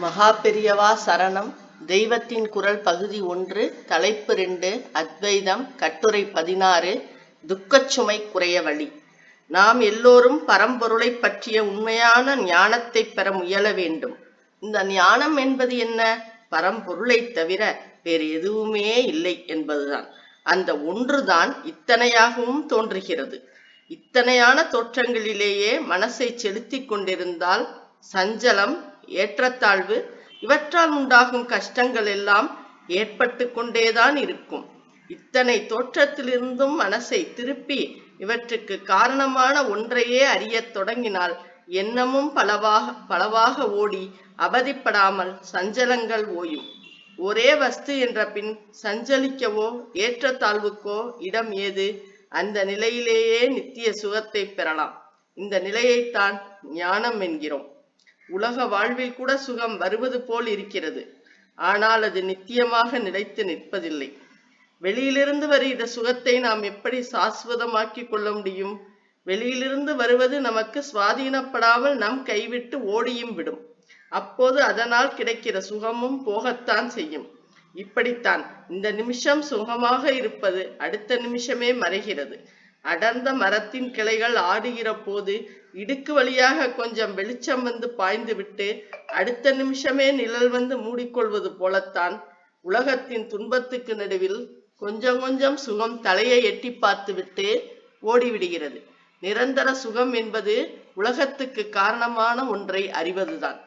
மகா பெரியவா சரணம். தெய்வத்தின் குரல் பகுதி ஒன்று தலைப்பு ரெண்டு அத்வைதம் கட்டுரை பதினாறு துக்கச்சுமை குறைய வழி. நாம் எல்லோரும் பரம்பொருளை பற்றிய உண்மையான ஞானத்தை பெற முயல வேண்டும். இந்த ஞானம் என்பது என்ன? பரம்பொருளை தவிர வேறு எதுவுமே இல்லை என்பதுதான். அந்த ஒன்றுதான் இத்தனையாகவும் தோன்றுகிறது. இத்தனையான தோற்றங்களிலேயே மனசை செலுத்திக் கொண்டிருந்தால் சஞ்சலம் ஏற்றத்தாழ்வு இவற்றால் உண்டாகும் கஷ்டங்கள் எல்லாம் ஏற்பட்டு கொண்டேதான் இருக்கும். இத்தனை தோற்றத்திலிருந்தும் மனசை திருப்பி இவற்றுக்கு காரணமான ஒன்றையே அறியத் தொடங்கினால் எண்ணமும் பலவாக பலவாக ஓடி அவதிப்படாமல் சஞ்சலங்கள் ஓயும். ஒரே வஸ்து என்ற பின் சஞ்சலிக்கவோ ஏற்றத்தாழ்வுக்கோ இடம் ஏது? அந்த நிலையிலேயே நித்திய சுகத்தை பெறலாம். இந்த நிலையைத்தான் ஞானம் என்கிறோம். உலக வாழ்வில் கூட சுகம் வருவது போல் இருக்கிறது. ஆனால் அது நித்தியமாக நிலைத்து நிற்பதில்லை. வெளியிலிருந்து வருகிற சுகத்தை நாம் எப்படி சாஸ்வதமாக்கி கொள்ள முடியும்? வெளியிலிருந்து வருவது நமக்கு சுவாதீனப்படாமல் நம் கைவிட்டு ஓடியும் விடும். அப்போது அதனால் கிடைக்கிற சுகமும் போகத்தான் செய்யும். இப்படித்தான். இந்த நிமிஷம் சுகமாக இருப்பது அடுத்த நிமிஷமே மறைகிறது. அடர்ந்த மரத்தின் கிளைகள் ஆடுகிற போது இடுக்கு வழியாக கொஞ்சம் வெளிச்சம் வந்து பாய்ந்து விட்டு அடுத்த நிமிஷமே நிழல் வந்து மூடிக்கொள்வது போலத்தான் உலகத்தின் துன்பத்துக்கு நடுவில் கொஞ்சம் கொஞ்சம் சுகம் தலையை எட்டி பார்த்து விட்டு ஓடிவிடுகிறது. நிரந்தர சுகம் என்பது உலகத்துக்கு காரணமான ஒன்றை அறிவதுதான்.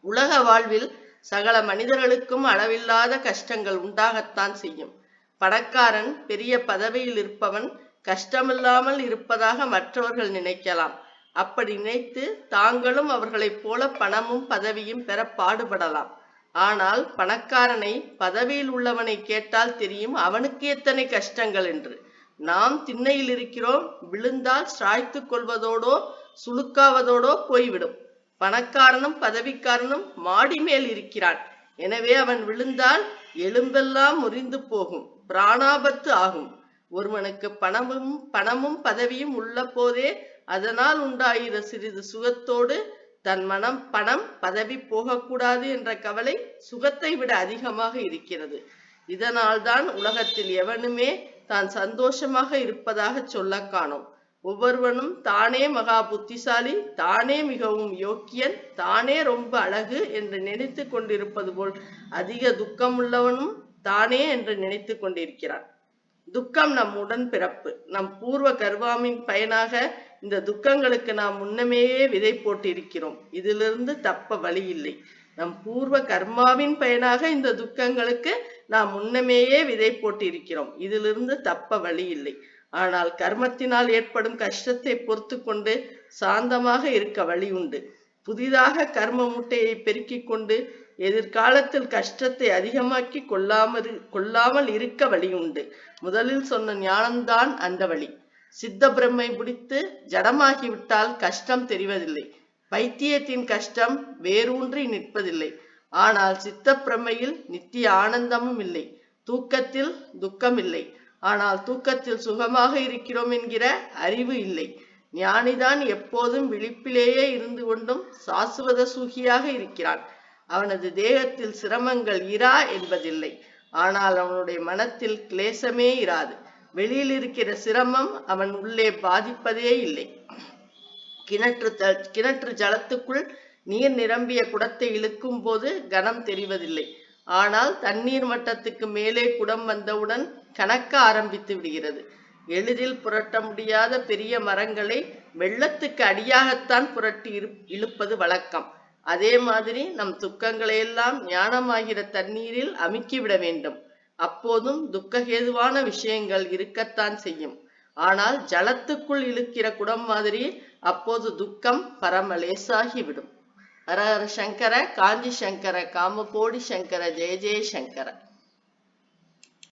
உலக வாழ்வில் சகல மனிதர்களுக்கும் அளவில்லாத கஷ்டங்கள் உண்டாகத்தான் செய்யும். பணக்காரன் பெரிய பதவியில் இருப்பவன் கஷ்டமில்லாமல் இருப்பதாக மற்றவர்கள் நினைக்கலாம். அப்படி நினைத்து தாங்களும் அவர்களைப் போல பணமும் பதவியும் பெற பாடுபடலாம். ஆனால் பணக்காரனை பதவியில் உள்ளவனை கேட்டால் தெரியும் அவனுக்கு எத்தனை கஷ்டங்கள் என்று. நாம் திண்ணையில் இருக்கிறோம் விழுந்தால் சாய்த்து கொள்வதோடோ சுளுக்காவதோடோ போய்விடும். பணக்காரனும் பதவிக்காரனும் மாடி மேல் இருக்கிறான். எனவே அவன் விழுந்தால் எலும்பெல்லாம் முறிந்து போகும் பிராணாபத்து ஆகும். ஒருவனுக்கு பணமும் பணமும் பதவியும் உள்ள போதே அதனால் உண்டாகிற சிறிது சுகத்தோடு தன் மனம் பணம் பதவி போகக்கூடாது என்ற கவலை சுகத்தை விட அதிகமாக இருக்கிறது. இதனால்தான் உலகத்தில் எவனுமே தான் சந்தோஷமாக இருப்பதாக சொல்ல காணோம். ஒவ்வொருவனும் தானே மகா புத்திசாலி தானே மிகவும் யோக்கியன் தானே ரொம்ப அழகு என்று நினைத்து கொண்டிருப்பது போல் அதிக துக்கம் உள்ளவனும் தானே என்று நினைத்து கொண்டிருக்கிறான். துக்கம் நம் உடன் பிறப்பு நம் பூர்வ கர்வாமின் பயனாக இந்த துக்கங்களுக்கு நாம் முன்னமேயே விதை போட்டிருக்கிறோம். இதிலிருந்து தப்ப வழி இல்லை. நம் பூர்வ கர்மாவின் பயனாக இந்த துக்கங்களுக்கு நாம் முன்னமேயே விதை போட்டிருக்கிறோம். இதிலிருந்து தப்ப வழி இல்லை. ஆனால் கர்மத்தினால் ஏற்படும் கஷ்டத்தை பொறுத்து கொண்டு சாந்தமாக இருக்க வழி உண்டு. புதிதாக கர்ம மூட்டையை பெருக்கிக் கொண்டு எதிர்காலத்தில் கஷ்டத்தை அதிகமாக்கி கொள்ளாமல் கொள்ளாமல் இருக்க வழி உண்டு முதலில் சொன்ன ஞானம்தான் அந்த வழி. சித்த பிரம்மை பிடித்து ஜடமாகிவிட்டால் கஷ்டம் தெரிவதில்லை. பைத்தியத்தின் கஷ்டம் வேரூன்றி நிற்பதில்லை. ஆனால் சித்த பிரமையில் நித்திய ஆனந்தமும் இல்லை. தூக்கத்தில் துக்கம் இல்லை ஆனால் தூக்கத்தில் சுகமாக இருக்கிறோம் என்கிற அறிவு இல்லை. ஞானிதான் எப்போதும் விழிப்பிலேயே இருந்து கொண்டும் சாசுவத சுகியாக இருக்கிறான். அவனது தேகத்தில் சிரமங்கள் இரா என்பதில்லை. ஆனால் அவனுடைய மனத்தில் கிளேசமே இராது. வெளியில் இருக்கிற சிரமம் அவன் உள்ளே பாதிப்பதே இல்லை. கிணற்று கிணற்று ஜலத்துக்குள் நீர் நிரம்பிய குடத்தை இழுக்கும் போது கனம் தெரிவதில்லை. ஆனால் தண்ணீர் மட்டத்துக்கு மேலே குடம் வந்தவுடன் கணக்க ஆரம்பித்து விடுகிறது. எளிதில் புரட்ட முடியாத பெரிய மரங்களை வெள்ளத்துக்கு அடியாகத்தான் புரட்டி இரு இழுப்பது வழக்கம். அதே மாதிரி நம் துக்கங்களை எல்லாம் ஞானமாகிற தண்ணீரில் அமுக்கிவிட வேண்டும். அப்போதும் துக்ககேதுவான விஷயங்கள் இருக்கத்தான் செய்யும். ஆனால் ஜலத்துக்குள் இழுக்கிற குடம் மாதிரி அப்போது துக்கம் பரம லேசாகிவிடும் ஹர ஹர சங்கர காஞ்சி சங்கர காமகோடி சங்கர ஜெய ஜெய சங்கர.